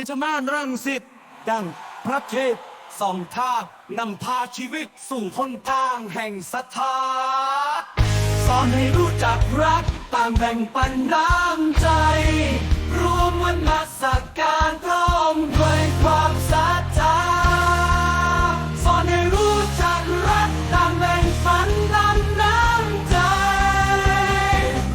แต่จะมารังสิตดังพระเทพสองทางนำพาชีวิตสู่หนทางแห่งศรัทธาสอนให้รู้จักรักต่างแบ่งปันน้ำใจ รวมวันมาสักการพร้อมด้วยความศรัทธาสอนให้รู้จักรักต่างแบ่งปันน้ำน้ำใจ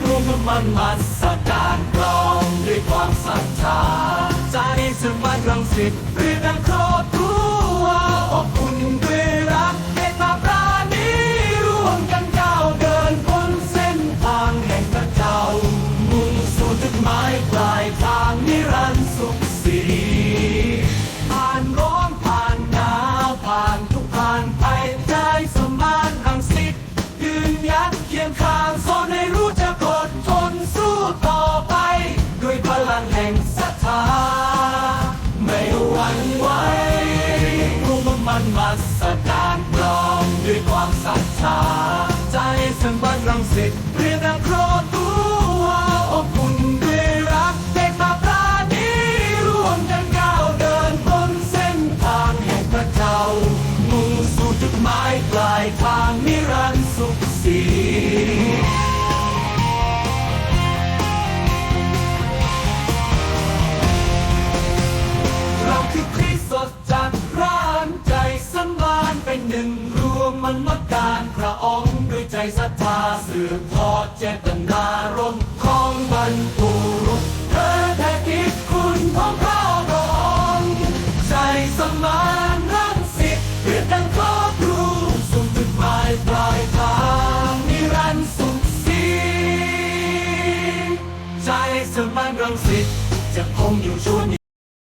รวมวันมันมาสักการพร้อมด้วยความศรัทธา ใจสมัครรังสิตเรียนดังครอบครัวอบอุ่นด้วยรักเมตตาปราณีร่วมกันก้าวเดินบนเส้นทางแห่งพระเจ้า มุ่งสู่จุดหมายปลายทางนิรันดร์สุขสีผ่านร้อนผ่านหนาวผ่านทุกผ่านไปใจสมานรังสิตยืนยัดเคียงข้าง วั่นไหวรู้ว่ามันมาสการปลอมด้วยความศรัทธาใจสังบันรังสิตเรียนรักครอบครัวอบอุ่นด้วยรักเด็กมาปราณีร่วมกันก้าวเดินบนเส้นทางแห่งพระเจ้ามุ่งสู่จุดหมายปลายทางนิรันดร์สุขสี เป็นหนึ่งรวมมันมาการพระองค์ด้วยใจศรัทธาสืบทอดเจตนารมณ์ของบรรพบุรุษเธอแท้คิดคุณของพระองค์ใจสมานรังสิตเปรียบดังครอบครูสู่จุดหมายปลายทางนิรันดร์สุขสีใจสมานรังสิตจะคงอยู่ชั่ว